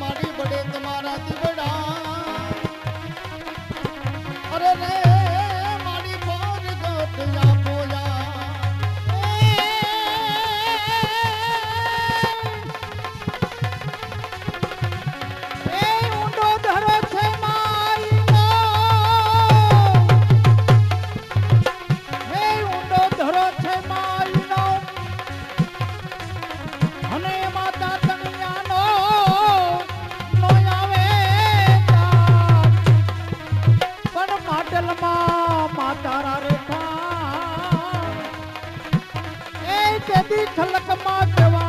મારી બડે તમારા દીવડા અરે રે પટેલમાં માતારા રેખા એ તેથી છલકમાં કેવું